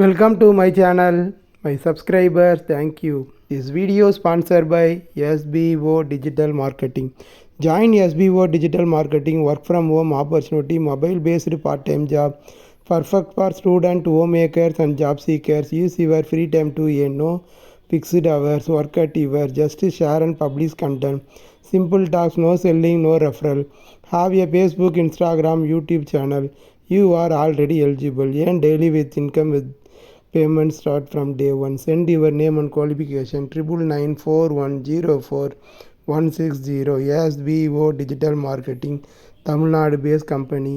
Welcome to my channel, my subscribers, thank you. This video sponsored by SBO Digital Marketing. Join SBO Digital Marketing work from home opportunity mobile based part-time job perfect for student homemakers and job seekers. Use your free time to earn no fixed hours work at your just share and publish content. Simple talks, no selling, no referral. Have a Facebook, Instagram, YouTube channel. You are already eligible. Earn daily with income with payment start from day one. Send your name and qualification triple nine four one zero four one six zero. SBO Digital Marketing, Tamil Nadu based company.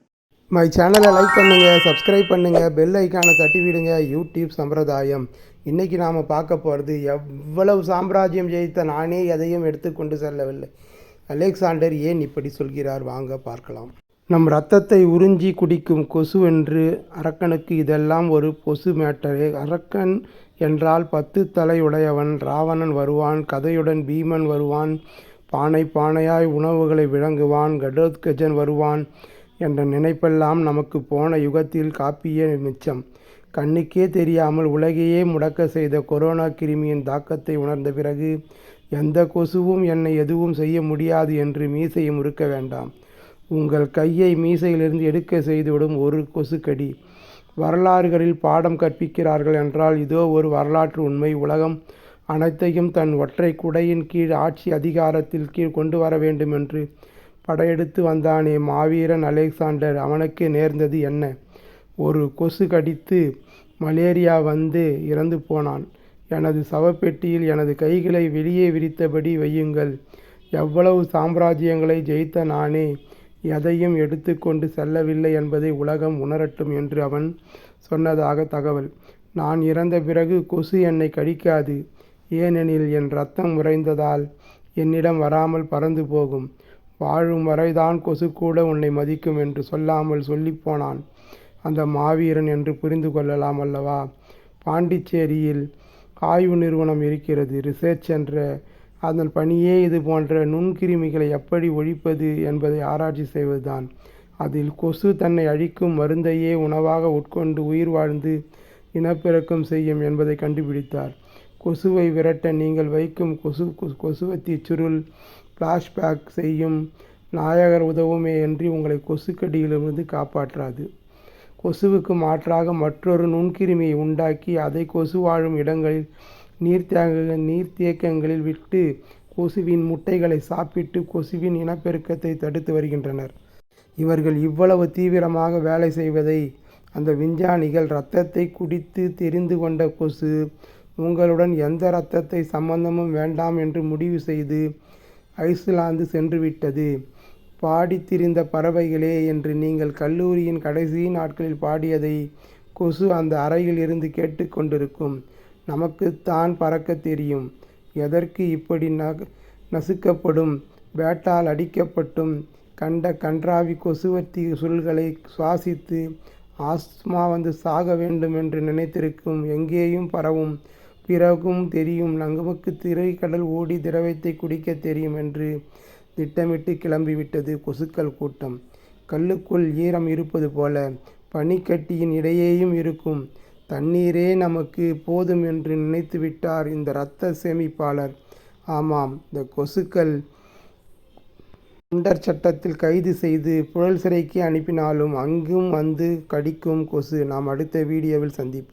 My சேனலை like பண்ணுங்கள் subscribe பண்ணுங்கள் bell ஐக்கானை தட்டி விடுங்க. YouTube சம்பிரதாயம். இன்றைக்கி நாம் பார்க்க போகிறது எவ்வளவு சாம்ராஜ்யம் ஜெயித்த நானே எதையும் எடுத்துக்கொண்டு செல்லவில்லை. அலெக்சாண்டர் ஏன் இப்படி சொல்கிறார்? வாங்க பார்க்கலாம். நம் ரத்தத்தை உறிஞ்சி குடிக்கும் கொசு என்று அரக்கனுக்கு இதெல்லாம் ஒரு பொசு மேட்டரே அரக்கன் என்றால் பத்து தலை உடையவன். ராவணன் வருவான் கதையுடன் பீமன் வருவான் பானை பானையாய் உணவுகளை விளங்குவான் கடோத்கஜன் வருவான். என்ற நினைப்பெல்லாம் நமக்கு போன யுகத்தில் காப்பிய மிச்சம். கண்ணுக்கே தெரியாமல் உலகையே முடக்க செய்த கொரோனா கிருமியின் தாக்கத்தை உணர்ந்த பிறகு எந்த கொசுவும் என்னை எதுவும் செய்ய முடியாது என்று மீசையை முறுக்க வேண்டாம். உங்கள் கையை மீசையிலிருந்து எடுக்க செய்துவிடும் ஒரு கொசுக்கடி. வரலாறுகளில் பாடம் கற்பிக்கிறார்கள் என்றால் இதோ ஒரு வரலாற்று உண்மை. உலகம் அனைத்தையும் தன் ஒற்றை குடையின் கீழ் ஆட்சி அதிகாரத்தில் கீழ் கொண்டு வர வேண்டும் என்று படையெடுத்து வந்தானே மாவீரன் அலெக்சாண்டர் அவனுக்கு நேர்ந்தது என்ன? ஒரு கொசு கடித்து மலேரியா வந்து இறந்து போனான். எனது சவப்பெட்டியில் எனது கைகளை வெளியே விரித்தபடி வையுங்கள். எவ்வளவு சாம்ராஜ்யங்களை ஜெயித்த நானே எதையும் எடுத்துக்கொண்டு செல்லவில்லை என்பதை உலகம் உணரட்டும் என்று அவன் சொன்னதாக தகவல். நான் இறந்த பிறகு கொசு என்னை கடிக்காது. ஏனெனில் என் ரத்தம் உறைந்ததால் என்னிடம் வராமல் பறந்து போகும். வாழும் வரைதான் கொசு கூட உன்னை மதிக்கும் என்று சொல்லாமல் சொல்லிப்போனான். அந்த மாவீரன் என்று புரிந்து கொள்ளலாம் அல்லவா? பாண்டிச்சேரியில் ஆய்வு நிறுவனம் இருக்கிறது. ரிசர்ச் என்ற அதன் பணியே இது போன்ற நுண்கிருமிகளை எப்படி ஒழிப்பது என்பதை ஆராய்ச்சி செய்வதுதான். அதில் கொசு தன்னை அழிக்கும் மருந்தையே உணவாக உட்கொண்டு உயிர் வாழ்ந்து இனப்பெருக்கம் செய்யும் என்பதை கண்டுபிடித்தார். கொசுவை விரட்ட நீங்கள் வைக்கும் கொசு கொசுவத்தி சுருள் ஃப்ளாஷ்பேக் செய்யும் நாயகர் உதவுமே அன்றி உங்களை கொசுக்கடியிலிருந்து காப்பாற்றாது. கொசுவுக்கு மாற்றாக மற்றொரு நுண்கிருமியை உண்டாக்கி அதை கொசு வாழும் இடங்களில் நீர்த்தேங்க நீர்த்தேக்கங்களில் விட்டு கொசுவின் முட்டைகளை சாப்பிட்டு கொசுவின் இனப்பெருக்கத்தை தடுத்து வருகின்றனர். இவர்கள் இவ்வளவு தீவிரமாக வேலை செய்வதை அந்த விஞ்ஞானிகள் இரத்தத்தை குடித்து தெரிந்து கொண்ட கொசு உங்களுடன் எந்த இரத்தத்தை சம்பந்தமும் வேண்டாம் என்று முடிவு செய்து ஐஸ்லாந்து சென்றுவிட்டது. பாடித்திரிந்த பறவைகளே என்று நீங்கள் கல்லூரியின் கடைசி நாட்களில் பாடியதை கொசு அந்த அறையில் இருந்து கேட்டுக்கொண்டிருக்கும் நமக்குத்தான் பறக்க தெரியும். எதற்கு இப்படி ந நசுக்கப்படும்? பேட்டால் அடிக்கப்பட்டும். கண்ட கன்றாவி கொசுவர்த்தி சுருள்களை சுவாசித்து ஆஸ்மா வந்து சாக வேண்டும் என்று நினைத்திருக்கும். எங்கேயும் பரவும் பிறகும் தெரியும். நமக்கு திரைக்கடல் ஓடி திரவத்தை குடிக்க தெரியும் என்று திட்டமிட்டு கிளம்பிவிட்டது கொசுக்கள் கூட்டம். கல்லுக்குள் ஈரம் இருப்பது போல பனிக்கட்டியின் இடையேயும் இருக்கும். தண்ணீரே நமக்கு போதும் என்று நினைத்துவிட்டார் இந்த இரத்த சேமிப்பாளர். ஆமாம் இந்த கொசுக்கள் குண்டர் சட்டத்தில் கைது செய்து புழல் சிறைக்கு அனுப்பினாலும் அங்கும் வந்து கடிக்கும் கொசு. நாம் அடுத்த வீடியோவில் சந்திப்போம்.